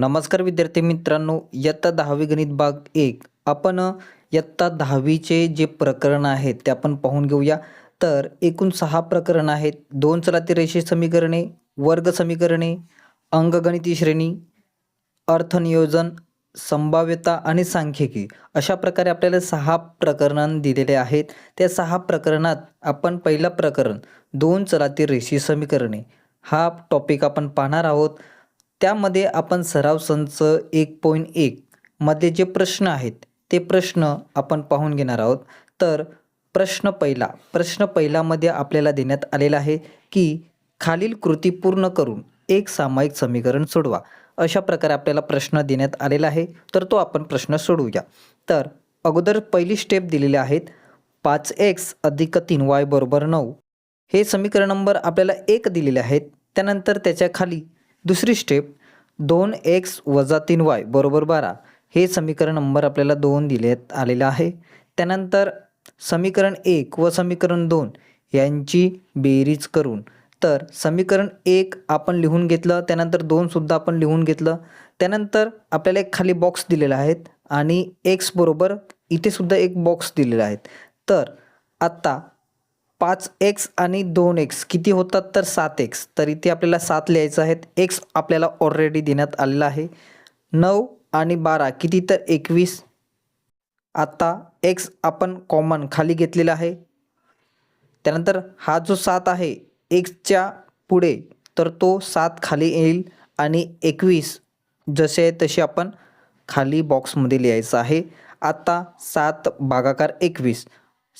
नमस्कार विद्यार्थी मित्रांनो इयत्ता दहावी गणित भाग एक. आपण इयत्ता दहावीचे जे प्रकरण आहेत ते आपण पाहून घेऊया. तर एकूण सहा प्रकरण आहेत. दोन चलाती रेषे समीकरणे वर्ग समीकरणे अंकगणिती श्रेणी अर्थनियोजन संभाव्यता आणि सांख्यिकी अशा प्रकारे आपल्याला सहा प्रकरण दिलेले आहेत. त्या सहा प्रकरणात आपण पहिलं प्रकरण दोन चलाती रेषी समीकरणे हा टॉपिक आपण पाहणार आहोत. त्यामध्ये आपण सराव संच एक पॉईंट एक मध्ये जे प्रश्न आहेत ते प्रश्न आपण पाहून घेणार आहोत. तर प्रश्न पहिला प्रश्न पहिलामध्ये आपल्याला देण्यात आलेला आहे की खालील कृती पूर्ण करून एक सामायिक समीकरण सोडवा. अशा प्रकारे आपल्याला प्रश्न देण्यात आलेला आहे तर तो आपण प्रश्न सोडवूया. तर अगोदर पहिली स्टेप दिलेली आहेत पाच एक्स अधिक तीन वाय बरोबर नऊ. हे समीकरण नंबर आपल्याला एक दिलेले आहेत त्यानंतर त्याच्याखाली दुसरी स्टेप दोन एक्स वजा तीन वाय बरोबर बारा. हे समीकरण नंबर आपल्याला दोन दिलेत आलेलं आहे. त्यानंतर समीकरण एक व समीकरण दोन यांची बेरीज करून. तर समीकरण एक आपण लिहून घेतलं त्यानंतर दोनसुद्धा आपण लिहून घेतलं. त्यानंतर आपल्याला एक खाली बॉक्स दिलेला आहेत आणि एक्स बरोबर इथे सुद्धा एक बॉक्स दिलेला आहेत. तर आत्ता पाच एक्स आणि दोन एक्स किती होतात तर सात एक्स तर इथे आपल्याला सात लिहायचं आहेत. एक्स आपल्याला ऑलरेडी देण्यात आलेला आहे. नऊ आणि बारा. किती तर एकवीस. आता एक्स आपण कॉमन खाली घेतलेला आहे. त्यानंतर हा जो सात आहे एक्सच्या पुढे तर तो सात खाली येईल आणि एकवीस जसे आहे तसे आपण खाली बॉक्समध्ये लिहायचं आहे. आता सात भागाकार एकवीस.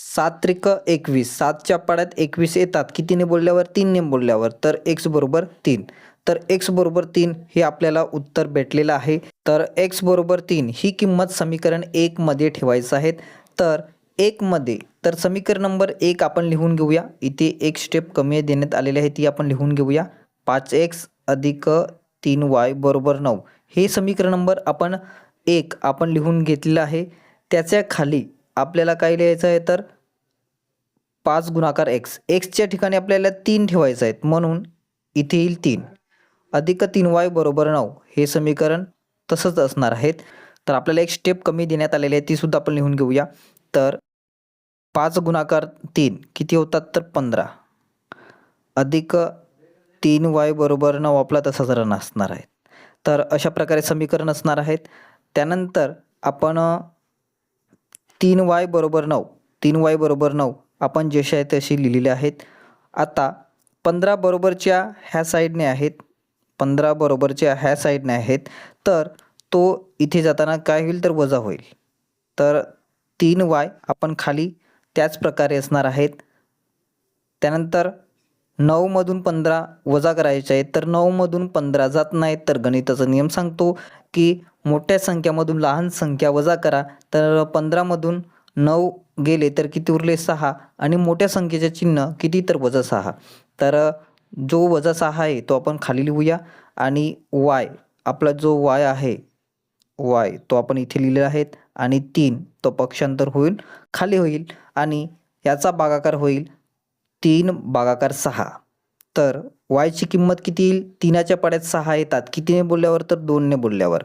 सात त्रिक एकवीस. सातच्या पाड्यात एकवीस येतात. कितीने बोलल्यावर? तीनने बोलल्यावर. तर एक्स बरोबर तीन. तर एक्स बरोबर तीन हे आपल्याला उत्तर भेटलेलं आहे. तर एक्स बरोबर तीन ही किंमत समीकरण एकमध्ये ठेवायचं आहे. तर एकमध्ये तर समीकरण नंबर एक आपण लिहून घेऊया. इथे एक स्टेप कमी देण्यात आलेली आहे. ती आपण लिहून घेऊया. पाच एक्स अधिक तीन वाय बरोबर नऊ. हे समीकरण नंबर आपण एक आपण लिहून घेतलेलं आहे. त्याच्याखाली आपल्याला काय लिहायचं आहे तर पाच गुणाकार एक्स. एक्सच्या ठिकाणी आपल्याला तीन ठेवायचं आहेत. म्हणून इथे येईल तीन. अधिक तीन वाय बरोबर नऊ. हे समीकरण तसंच असणार आहेत. तर आपल्याला एक स्टेप कमी देण्यात आलेली आहे. तीसुद्धा आपण लिहून घेऊया. तर पाच गुणाकार तीन. किती होतात तर पंधरा. अधिक तीन वाय बरोबर नऊ आपला तसाच रन असणार आहे. तर अशा प्रकारे समीकरण असणार आहेत. त्यानंतर आपण तीन वाय बरोबर नऊ तीन वाय बरोबर नऊ आपण जसे आहे तशी लिहिलेले आहेत. आता पंधरा बरोबरच्या ह्या साईडने आहेत पंधरा बरोबरच्या ह्या साईडने आहेत तर तो इथे जाताना काय होईल तर वजा होईल. तर तीन वाय आपण खाली त्याच प्रकारे असणार आहेत. त्यानंतर नऊमधून पंधरा वजा करायचे आहेत तर नऊमधून पंधरा जात नाहीत तर गणिताचा नियम सांगतो की मोठ्या संख्यामधून लहान संख्या वजा करा. तर पंधरामधून नऊ गेले तर किती उरले? सहा. आणि मोठ्या संख्येचे चिन्ह किती? तर वजा सहा. तर जो वजा सहा आहे तो आपण खाली लिहूया. आणि वाय आपला जो वाय आहे वाय तो आपण इथे लिहिलेला आहे. आणि तीन तो पक्षांतर होईल खाली होईल. आणि याचा भागाकार होईल तीन भागाकार सहा. तर वायची किंमत किती येईल? तीनाच्या पाड्यात सहा येतात. कितीने बोलल्यावर? तर दोनने बोलल्यावर.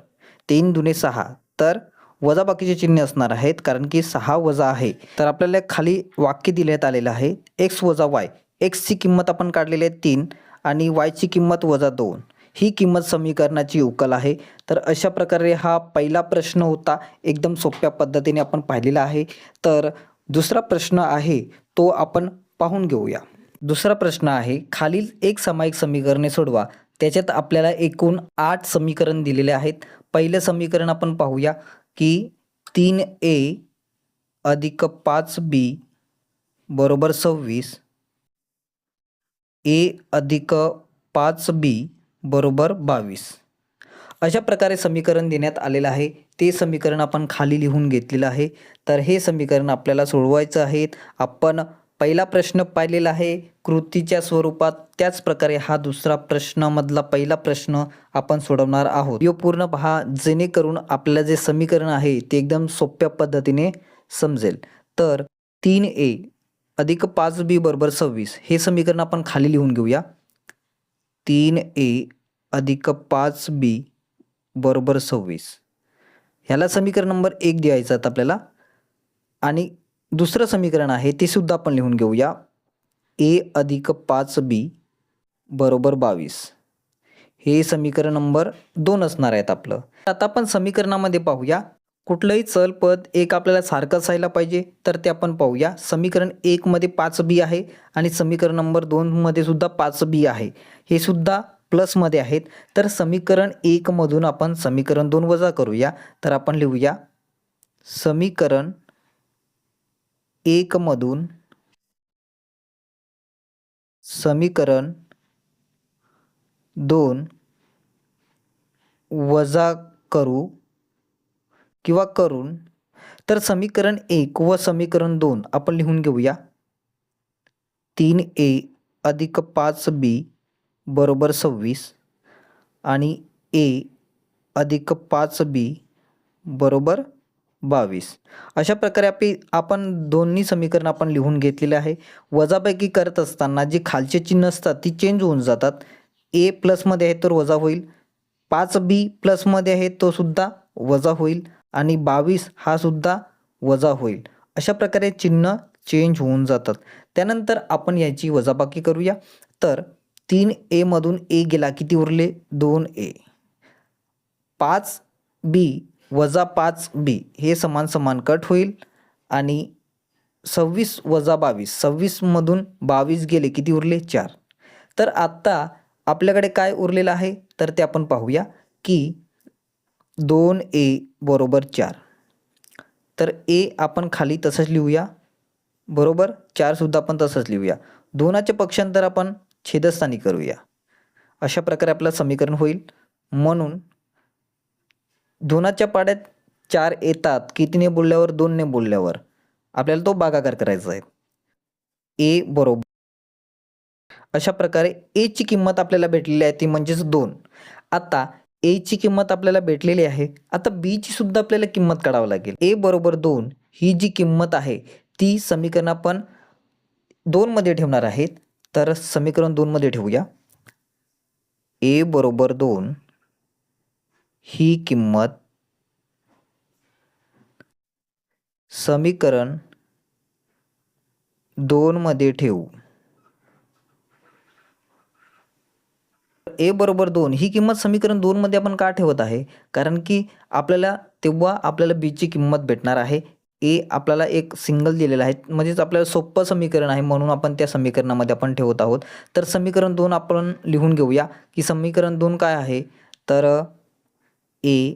तीन दुने सहा. तर वजा बाकीचे चिन्ह असणार आहेत कारण की सहा वजा आहे. तर आपल्याला खाली वाक्य दिल्यात आलेलं आहे एक्स वजा वाय एक्सची किंमत आपण काढलेली आहे तीन आणि वायची किंमत वजा दोन. ही किंमत समीकरणाची उकल आहे. तर अशा प्रकारे हा पहिला प्रश्न होता एकदम सोप्या पद्धतीने आपण पाहिलेला आहे. तर दुसरा प्रश्न आहे तो आपण पाहून घेऊया. दुसरा प्रश्न आहे खालील एक सामायिक समीकरणे सोडवा. त्याच्यात आपल्याला एकूण आठ समीकरण दिलेले आहेत. पहिलं समीकरण आपण पाहूया की तीन ए अधिक पाच बी बरोबर सव्वीस. ए अधिक पाच बी बरोबर बावीस. अशा प्रकारे समीकरण देण्यात आलेलं आहे. ते समीकरण आपण खाली लिहून घेतलेलं आहे. तर हे समीकरण आपल्याला सोडवायचं आहे. आपण पहिला प्रश्न पाहिलेला आहे. कृतीच्या स्वरूपात त्याच प्रकारे हा दुसरा प्रश्नामधला पहिला प्रश्न आपण सोडवणार आहोत. यो पूर्ण पहा जेणेकरून आपलं जे समीकरण आहे ते एकदम सोप्या पद्धतीने समजेल. तर तीन ए अधिक पाच बी बरोबर सव्वीस हे समीकरण आपण खाली लिहून घेऊया. तीन ए अधिक पाच बी बरोबर सव्वीस. ह्याला समीकरण नंबर एक द्यायचं आपल्याला. आणि दुसरं समीकरण आहे ते सुद्धा आपण लिहून घेऊया. ए अधिक पाच बी बरोबर बावीस. हे समीकरण नंबर दोन असणार आहेत आपलं. आता आपण समीकरणामध्ये पाहूया. कुठलंही चल पद एक आपल्याला सारखं असायला पाहिजे तर ते आपण पाहूया. समीकरण एकमध्ये पाच बी आहे आणि समीकरण नंबर दोनमध्ये सुद्धा पाच बी आहे. हे सुद्धा प्लसमध्ये आहेत. तर समीकरण एकमधून आपण समीकरण दोन वजा करूया. तर आपण लिहूया. समीकरण एकमधून समीकरण दोन वजा करू किंवा करून तर समीकरण एक व समीकरण दोन आपण लिहून घेऊया. तीन ए अधिक पाच बी बरोबर सव्वीस आणि ए अधिक पाच बी बरोबर बावीस. अशा प्रकारे आपली आपण दोन्ही समीकरण आपण लिहून घेतलेले आहे. वजापैकी करत असताना जी खालचे चिन्ह असतात ती चेंज होऊन जातात. ए प्लसमध्ये आहे तर वजा होईल. पाच बी प्लसमध्ये आहे तो सुद्धा वजा होईल. आणि बावीस हा सुद्धा वजा होईल. अशा प्रकारे चिन्ह चेंज होऊन जातात. त्यानंतर आपण याची वजाबाकी करूया. तर तीन एमधून ए गेला किती उरले? दोन ए पाच बी वजा पाच बी हे समान समान कट होईल. आणि सव्वीस वजा बावीस सव्वीसमधून बावीस गेले किती उरले? चार. तर आत्ता आपल्याकडे काय उरलेलं आहे? तर ते आपण पाहूया की दोन ए बरोबर चार. तर ए आपण खाली तसंच लिहूया. बरोबर? चारसुद्धा आपण तसंच लिहूया. दोनाचे पक्षांतर आपण छेदस्थानी करूया. अशा प्रकारे आपलं समीकरण होईल. म्हणून दोनाच्या पाड्यात चार येतात. कितीने बोलल्यावर? दोनने बोलल्यावर. आपल्याला तो भागाकार करायचा आहे. ए बरोबर. अशा प्रकारे एची किंमत आपल्याला भेटलेली आहे. ती म्हणजेच दोन. आता एची किंमत आपल्याला भेटलेली आहे. आता बीची सुद्धा आपल्याला किंमत काढावं लागेल. ए बरोबर दोन ही जी किंमत आहे ती समीकरण आपण दोनमध्ये ठेवणार आहेत. तर समीकरण दोनमध्ये ठेवूया. ए बरोबर दोन. ही किंमत समीकरण दोनमध्ये ठेवू. ए बरोबर दोन ही किंमत समीकरण दोनमध्ये आपण का ठेवत आहे? कारण की आपल्याला तेव्हा आपल्याला बीची किंमत भेटणार आहे. ए आपल्याला एक सिंगल दिलेला आहे. म्हणजेच आपल्याला सोपं समीकरण आहे म्हणून आपण त्या समीकरणामध्ये आपण ठेवत आहोत. तर समीकरण दोन आपण लिहून घेऊया की समीकरण दोन काय आहे? तर ए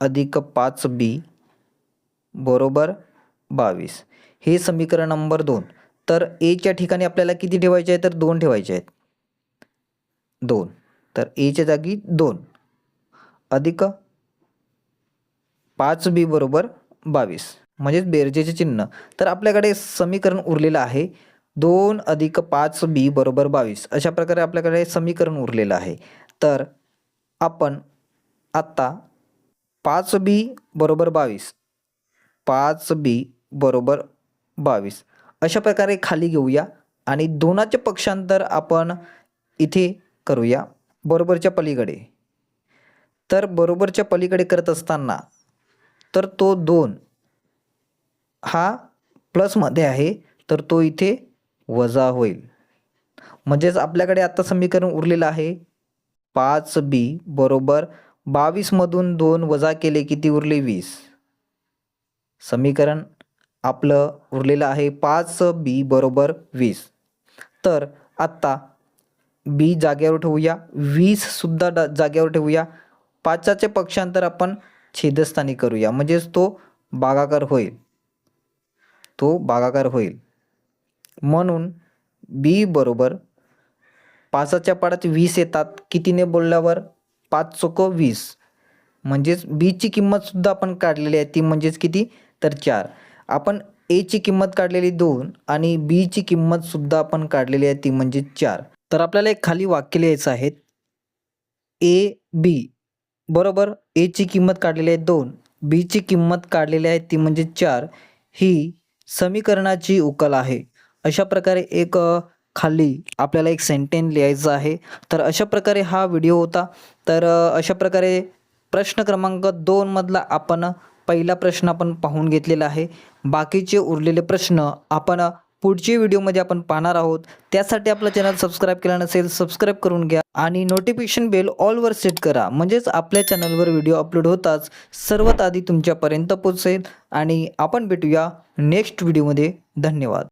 अधिक पाच बी बरोबर बावीस. हे समीकरण नंबर दोन. तर एच्या ठिकाणी आपल्याला किती ठेवायचे आहे तर दोन ठेवायचे आहेत. दोन. तर एच्या जागी दोन. अधिक पाच बी बरोबर बावीस. म्हणजेच बेरजेचे चिन्ह. तर आपल्याकडे समीकरण उरलेलं आहे. दोन अधिक पाच बी बरोबर बावीस. अशा प्रकारे आपल्याकडे समीकरण उरलेलं आहे. तर आपण आत्ता पाच बी बरोबर बावीस. पाच बी बरोबर बावीस. अशा प्रकारे खाली घेऊया आणि दोनाचे पक्षांतर आपण इथे करूया. बरोबरच्या पलीकडे. तर बरोबरच्या पलीकडे करत असताना तर तो दोन हा प्लसमध्ये आहे तर तो इथे वजा होईल. म्हणजेच आपल्याकडे आता समीकरण उरलेलं आहे. पाच बी बरोबर बावीसमधून दोन वजा केले किती उरले? वीस. समीकरण आपलं उरलेलं आहे पाच बी बरोबर वीस. तर आत्ता बी जागेवर ठेवूया. वीससुद्धा डा जागेवर ठेवूया. पाचाचे पक्षांतर आपण छेदस्थानी करूया. म्हणजेच तो बागाकार होईल. तो बागाकार होईल. म्हणून बी बरोबर पाचाच्या पाडात वीस येतात. कितीने बोलल्यावर? पाच चोक वीस म्हणजेच बीची किंमतसुद्धा आपण काढलेली आहे ती म्हणजेच किती? तर चार. आपण एची किंमत काढलेली दोन आणि बीची किंमतसुद्धा आपण काढलेली आहे ती म्हणजे चार. तर आपल्याला एक खाली वाक्य लिहायचं आहे. ए बी बरोबर? एची किंमत काढलेली आहे दोन. बीची किंमत काढलेली आहे ती म्हणजे चार. ही समीकरणाची उकल आहे. अशा प्रकारे एक खाली आपल्याला एक सेंटेन लिहायचं आहे. तर अशा प्रकारे हा व्हिडिओ होता. तर अशा प्रकारे प्रश्न क्रमांक दोनमधला आपण पहिला प्रश्न आपण पाहून घेतलेला आहे. बाकीचे उरलेले प्रश्न आपण पुढच्या व्हिडिओमध्ये आपण पाहणार आहोत. त्यासाठी आपलं चॅनल सबस्क्राईब केलं नसेल सबस्क्राईब करून घ्या आणि नोटिफिकेशन बेल ऑलवर सेट करा. म्हणजेच आपल्या चॅनलवर व्हिडिओ अपलोड होताच सर्वात आधी तुमच्यापर्यंत पोचेल आणि आपण भेटूया नेक्स्ट व्हिडिओमध्ये धन्यवाद.